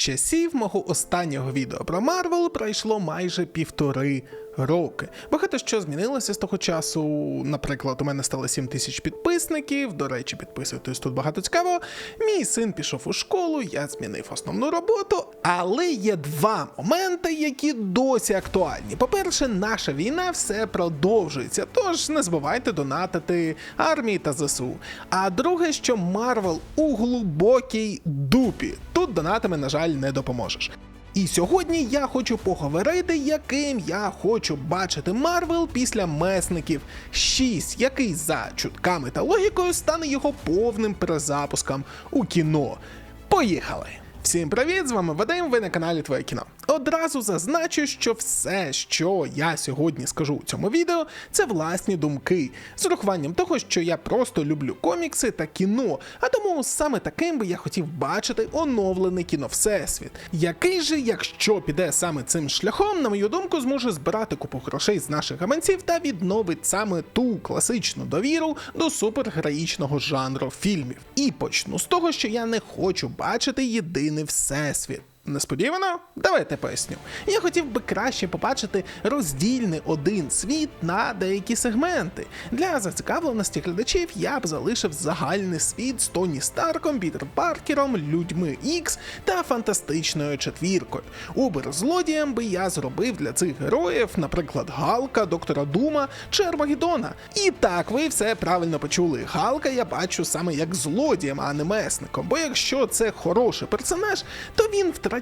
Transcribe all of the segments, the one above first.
часів мого останнього відео про Марвел пройшло майже півтори роки. Багато що змінилося з того часу. Наприклад, у мене стало 7 тисяч підписників. До речі, підписуйтесь тут багато цікавого. Мій син пішов у школу, я змінив основну роботу. Але є два моменти, які досі актуальні. По-перше, наша війна все продовжується, тож не забувайте донатити армії та ЗСУ. А друге, що Марвел у глибокій дупі. Тут донатами, на жаль, не допоможеш. І сьогодні я хочу поговорити, яким я хочу бачити Марвел після месників 6, який за чутками та логікою стане його повним перезапуском у кіно. Поїхали! Всім привіт! З вами Вадим, ви на каналі Твоє кіно. Одразу зазначу, що все, що я сьогодні скажу у цьому відео, це власні думки, з урахуванням того, що я просто люблю комікси та кіно, а тому саме таким би я хотів бачити оновлений кіно Всесвіт, який же, якщо піде саме цим шляхом, на мою думку, зможе збирати купу грошей з наших гаманців та відновить саме ту класичну довіру до супергероїчного жанру фільмів. І почну з того, що я не хочу бачити єдиний всесвіт. Несподівано? Давайте поясню. Я хотів би краще побачити роздільний один світ на деякі сегменти. Для зацікавленості глядачів я б залишив загальний світ з Тоні Старком, Пітер Паркером, людьми Ікс та фантастичною четвіркою. Убер-злодієм би я зробив для цих героїв, наприклад, Галка, Доктора Дума чи Армагеддона. І так, ви все правильно почули. Галка я бачу саме як злодієм, а не месником. Бо якщо це хороший персонаж, то він втрачає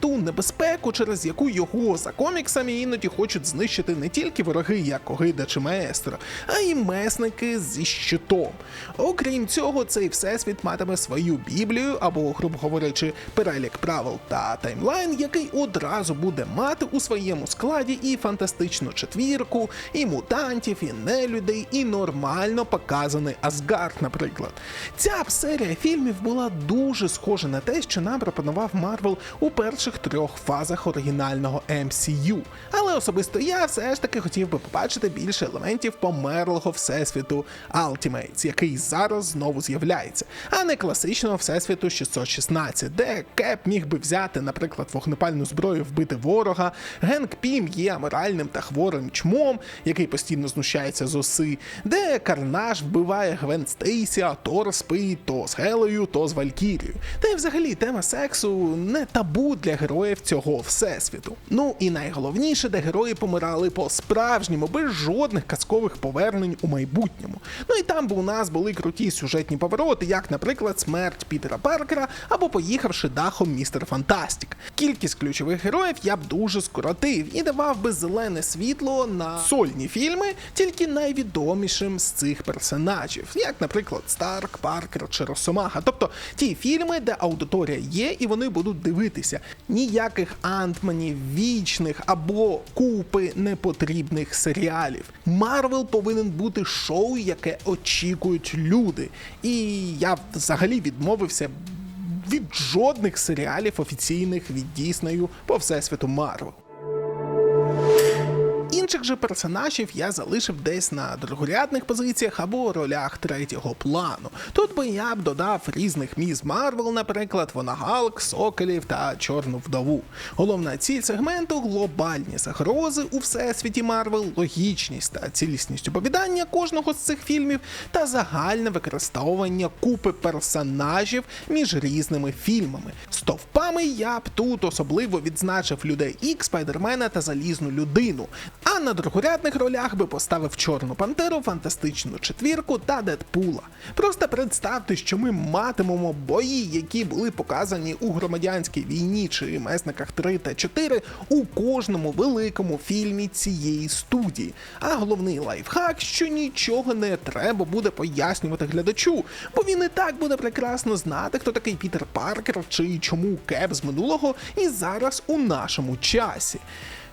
ту небезпеку, через яку його за коміксами іноді хочуть знищити не тільки вороги, як Огида чи Маестро, а й месники зі щитом. Окрім цього, цей всесвіт матиме свою біблію або, грубо говорячи, перелік правил та таймлайн, який одразу буде мати у своєму складі і фантастичну четвірку, і мутантів, і нелюдей, і нормально показаний Асгард, наприклад. Ця серія фільмів була дуже схожа на те, що нам пропонував Марвел у перших трьох фазах оригінального MCU. Але особисто я все ж таки хотів би побачити більше елементів померлого всесвіту Ultimates, який зараз знову з'являється, а не класичного всесвіту 616, де Кеп міг би взяти, наприклад, вогнепальну зброю вбити ворога, Генк Пім є аморальним та хворим чмом, який постійно знущається з оси, де Карнаж вбиває Гвен Стейсі, а Тор спить то з Гелею, то з Валькірією. Та й взагалі тема сексу не табу для героїв цього всесвіту. Ну і найголовніше, де герої помирали по-справжньому, без жодних казкових повернень у майбутньому. Ну і там би у нас були круті сюжетні повороти, як, наприклад, смерть Пітера Паркера або поїхавши дахом містер Фантастік. Кількість ключових героїв я б дуже скоротив і давав би зелене світло на сольні фільми, тільки найвідомішим з цих персонажів, як, наприклад, Старк, Паркер чи Росомаха. Тобто ті фільми, де аудиторія є, і вони будуть дивитися. Ніяких антманів, вічних або купи непотрібних серіалів. Марвел повинен бути шоу, яке очікують люди. І я взагалі відмовився. Від жодних серіалів офіційних від Діснею по всесвіту Марвел. Інших же персонажів я залишив десь на другорядних позиціях або ролях третього плану. Тут би я б додав різних міс Марвел, наприклад, вона Галк, Соколів та Чорну вдову. Головна ціль сегменту глобальні загрози у всесвіті Марвел, логічність та цілісність оповідання кожного з цих фільмів та загальне використовування купи персонажів між різними фільмами. Стовпами я б тут особливо відзначив людей Ікс, Спайдермена та Залізну людину. А на другорядних ролях би поставив Чорну Пантеру, Фантастичну четвірку та Дедпула. Просто представте, що ми матимемо бої, які були показані у громадянській війні чи месниках 3 та 4 у кожному великому фільмі цієї студії. А головний лайфхак, що нічого не треба буде пояснювати глядачу, бо він і так буде прекрасно знати, хто такий Пітер Паркер чи чому Кеп з минулого і зараз у нашому часі.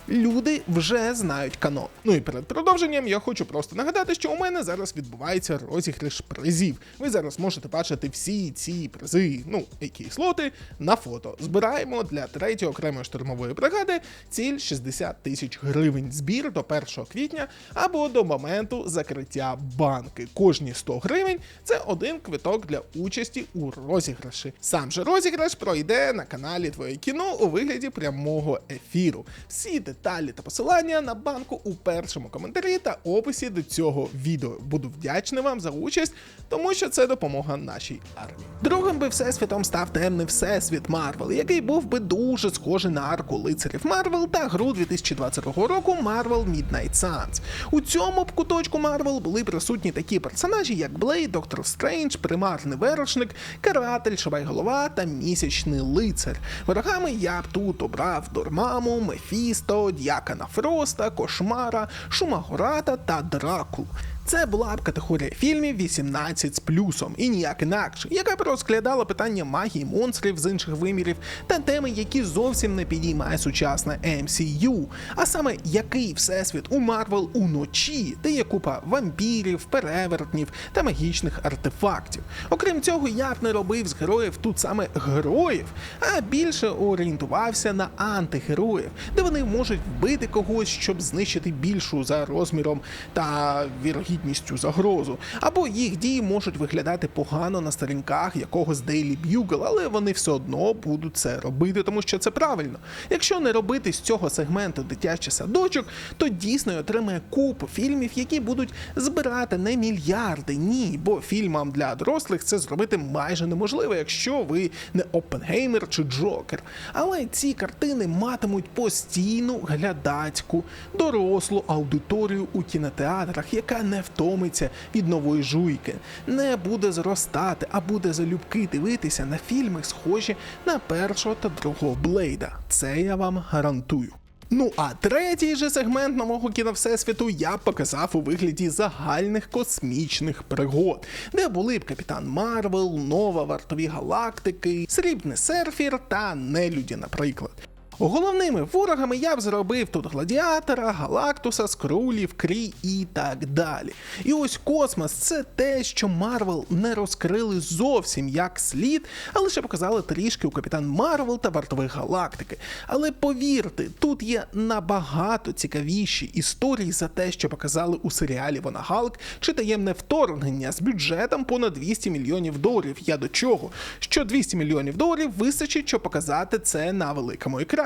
Люди вже знають канон. Ну і перед продовженням я хочу просто нагадати, що у мене зараз відбувається розіграш призів. Ви зараз можете бачити всі ці призи, ну які слоти на фото. Збираємо для третьої окремої штурмової бригади ціль 60 тисяч гривень. Збір до 1 квітня або до моменту закриття банки. Кожні 100 гривень це один квиток для участі у розіграші. Сам же розіграш пройде на каналі Твоє кіно у вигляді прямого ефіру. Всі деталі та посилання на банку у першому коментарі та описі до цього відео. Буду вдячний вам за участь, тому що це допомога нашій армії. Другим би всесвітом став темний всесвіт Марвел, який був би дуже схожий на арку лицарів Марвел та гру 2022 року Marvel Midnight Suns. У цьому б куточку Марвел були присутні такі персонажі, як Блейд, Доктор Стрендж, примарний вершник, каратель, Шабайголова та місячний лицар. Ворогами я б тут обрав Дормаму, Мефісто, Д'якона Фроста, Кошмара, Шумагората та Дракулу. Це була б категорія фільмів 18 з плюсом і ніяк інакше, яка б розглядала питання магії монстрів з інших вимірів та теми, які зовсім не підіймає сучасна MCU, а саме який всесвіт у Марвел уночі, де є купа вампірів, перевертнів та магічних артефактів. Окрім цього, я б не робив з героїв тут саме героїв, а більше орієнтувався на антигероїв, де вони можуть вбити когось, щоб знищити більшу за розміром та вірогідністю загрозу, або їх дії можуть виглядати погано на сторінках якогось Daily Bugle, але вони все одно будуть це робити, тому що це правильно. Якщо не робити з цього сегменту дитячий садочок, то дійсно отримає купу фільмів, які будуть збирати не мільярди, ні, бо фільмам для дорослих це зробити майже неможливо, якщо ви не Оппенгеймер чи Джокер. Але ці картини матимуть постійну глядацьку, дорослу аудиторію у кінотеатрах, яка не втомиться від нової жуйки, не буде зростати, а буде залюбки дивитися на фільми, схожі на першого та другого Блейда. Це я вам гарантую. Ну а третій же сегмент нового кіно Всесвіту я показав у вигляді загальних космічних пригод, де були б Капітан Марвел, Нова Вартові Галактики, Срібний серфір та Нелюді, наприклад. Головними ворогами я б зробив тут гладіатора, Галактуса, Скрулів, Крі і так далі. І ось космос це те, що Марвел не розкрили зовсім як слід, а лише показали трішки у Капітан Марвел та Вартових Галактики. Але повірте, тут є набагато цікавіші історії за те, що показали у серіалі Вона Галк чи таємне вторгнення з бюджетом понад 200 мільйонів доларів. Я до чого? Що 200 мільйонів доларів вистачить, щоб показати це на великому екрані.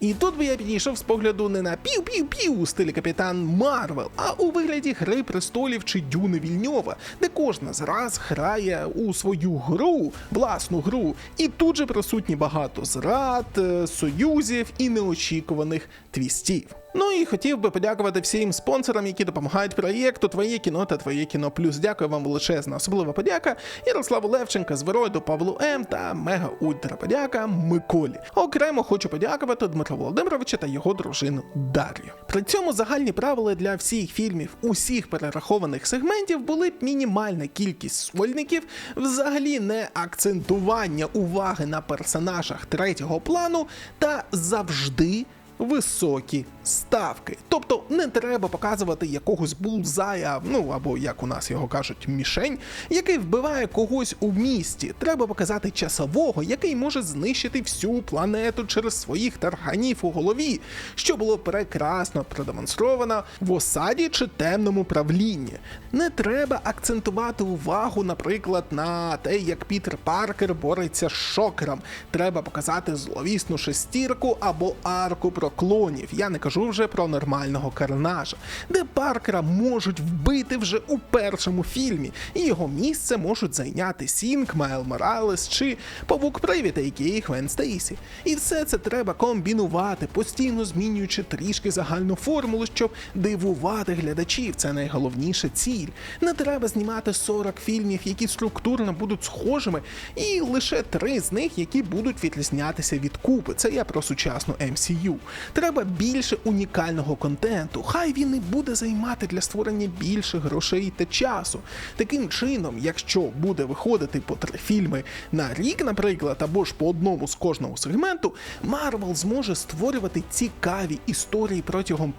І тут би я підійшов з погляду не на пів-пів-пів у стилі Капітан Марвел, а у вигляді Гри престолів чи Дюни Вільньова, де кожна з раз грає у свою гру, власну гру, і тут же присутні багато зрад, е, союзів і неочікуваних твістів. Ну і хотів би подякувати всім спонсорам, які допомагають проєкту Твоє кіно та Твоє кіно Плюс. Дякую вам величезна. Особлива подяка Ярославу Левченка, Зверойду, Павлу М та Мега Ультра подяка Миколі. Окремо хочу подякувати Дмитру Володимировичу та його дружину Дар'ю. При цьому загальні правила для всіх фільмів усіх перерахованих сегментів були б мінімальна кількість сольників, взагалі не акцентування уваги на персонажах третього плану та завжди високі ставки. Тобто не треба показувати якогось булзая, ну або як у нас його кажуть, мішень, який вбиває когось у місті. Треба показати часового, який може знищити всю планету через своїх тарганів у голові, що було прекрасно продемонстровано в осаді чи темному правлінні. Не треба акцентувати увагу, наприклад, на те, як Пітер Паркер бореться з шокером. Треба показати зловісну шестірку або арку про клонів. Я не кажу вже про нормального карнажа, де Паркера можуть вбити вже у першому фільмі, і його місце можуть зайняти Сінк, Майл Моралес чи Павук Привіта, який Гвен Стейсі. І все це треба комбінувати, постійно змінюючи трішки загальну формулу, щоб дивувати глядачів. Це найголовніша ціль. Не треба знімати 40 фільмів, які структурно будуть схожими, і лише три з них, які будуть відрізнятися від купи. Це я про сучасну MCU. Треба більше унікального контенту. Хай він і буде займати для створення більше грошей та часу. Таким чином, якщо буде виходити по три фільми на рік, наприклад, або ж по одному з кожного сегменту, Марвел зможе створювати цікаві історії протягом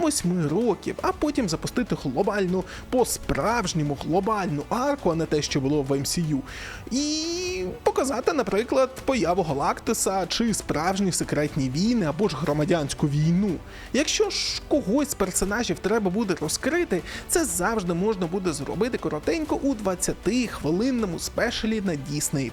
5-8 років, а потім запустити глобальну, по-справжньому глобальну арку, а не те, що було в MCU. І показати, наприклад, появу Галактиса чи справжні секретні війни або ж громадянську війну. Якщо ж когось з персонажів треба буде розкрити, це завжди можна буде зробити коротенько у 20-хвилинному спешелі на Disney+.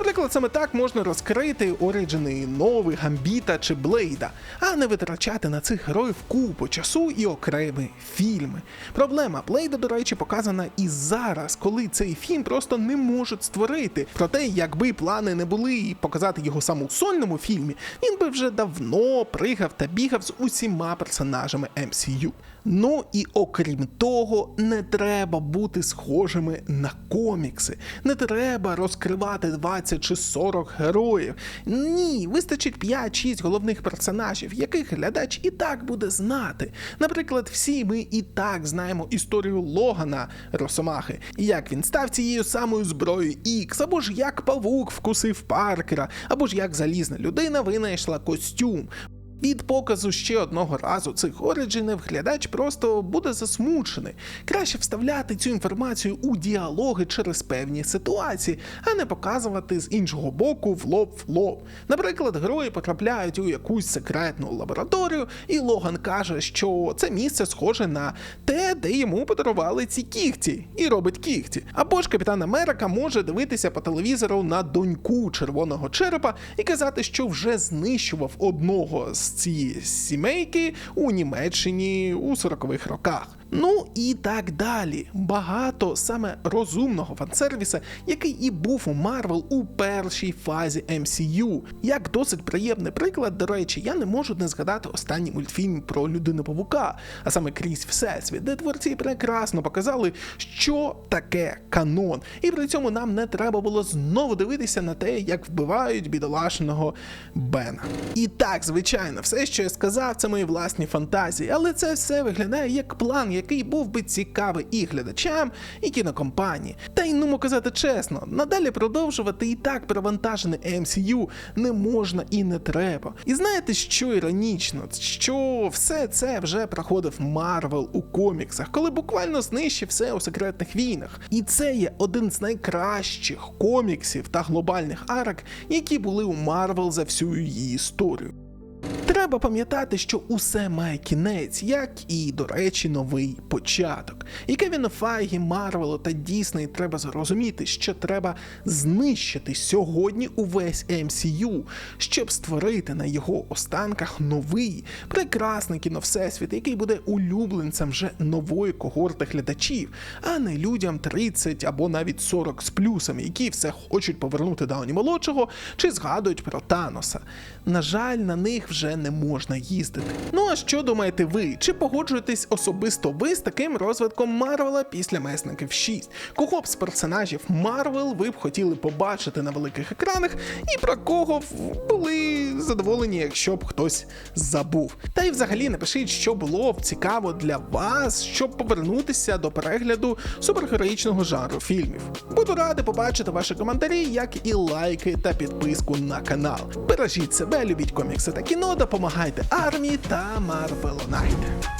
Наприклад, саме так можна розкрити оригини Нови, Гамбіта чи Блейда, а не витрачати на цих героїв купу часу і окремі фільми. Проблема Блейда, до речі, показана і зараз, коли цей фільм просто не можуть створити. Проте, якби плани не були і показати його саме у сольному фільмі, він би вже давно пригав та бігав з усіма персонажами MCU. Ну і окрім того, не треба бути схожими на комікси. Не треба розкривати 20 чи 40 героїв. Ні, вистачить 5-6 головних персонажів, яких глядач і так буде знати. Наприклад, всі ми і так знаємо історію Логана Росомахи, як він став цією самою зброєю X, або ж як павук вкусив Паркера, або ж як залізна людина винайшла костюм. Від показу ще одного разу цих оріджинів глядач просто буде засмучений. Краще вставляти цю інформацію у діалоги через певні ситуації, а не показувати з іншого боку в лоб в лоб. Наприклад, герої потрапляють у якусь секретну лабораторію, і Логан каже, що це місце схоже на те, де йому подарували ці кігті, і робить кігті. Або ж капітан Америка може дивитися по телевізору на доньку червоного черепа і казати, що вже знищував одного з цієї сімейки у Німеччині у 40-х роках. Ну і так далі. Багато саме розумного фансервіса, який і був у Марвел у першій фазі MCU. Як досить приємний приклад, до речі, я не можу не згадати останній мультфільм про людину павука, а саме крізь Всесвіт, де творці прекрасно показали, що таке канон. І при цьому нам не треба було знову дивитися на те, як вбивають бідолашного Бена. І так, звичайно, все, що я сказав, це мої власні фантазії, але це все виглядає як план який був би цікавий і глядачам, і кінокомпанії. Та й ну казати чесно, надалі продовжувати і так перевантажене MCU не можна і не треба. І знаєте, що іронічно, що все це вже проходив Марвел у коміксах, коли буквально знищив все у секретних війнах. І це є один з найкращих коміксів та глобальних арок, які були у Марвел за всю її історію. Треба пам'ятати, що усе має кінець, як і, до речі, новий початок. І Кевіну Файгі, Марвелу та Дісней треба зрозуміти, що треба знищити сьогодні увесь MCU, щоб створити на його останках новий прекрасний кіновсесвіт, який буде улюбленцем вже нової когорти глядачів, а не людям 30 або навіть 40 з плюсами, які все хочуть повернути Дауні молодшого чи згадують про Таноса. На жаль, на них вже не можна їздити. Ну а що думаєте ви? Чи погоджуєтесь особисто ви з таким розвитком Марвела після Месників 6? Кого б з персонажів Марвел ви б хотіли побачити на великих екранах, і про кого б були задоволені, якщо б хтось забув? Та й взагалі напишіть, що було б цікаво для вас, щоб повернутися до перегляду супергероїчного жанру фільмів. Буду радий побачити ваші коментарі, як і лайки та підписку на канал. Бережіть себе, любіть комікси та кіно, допомагайте армії та Марвелонайте.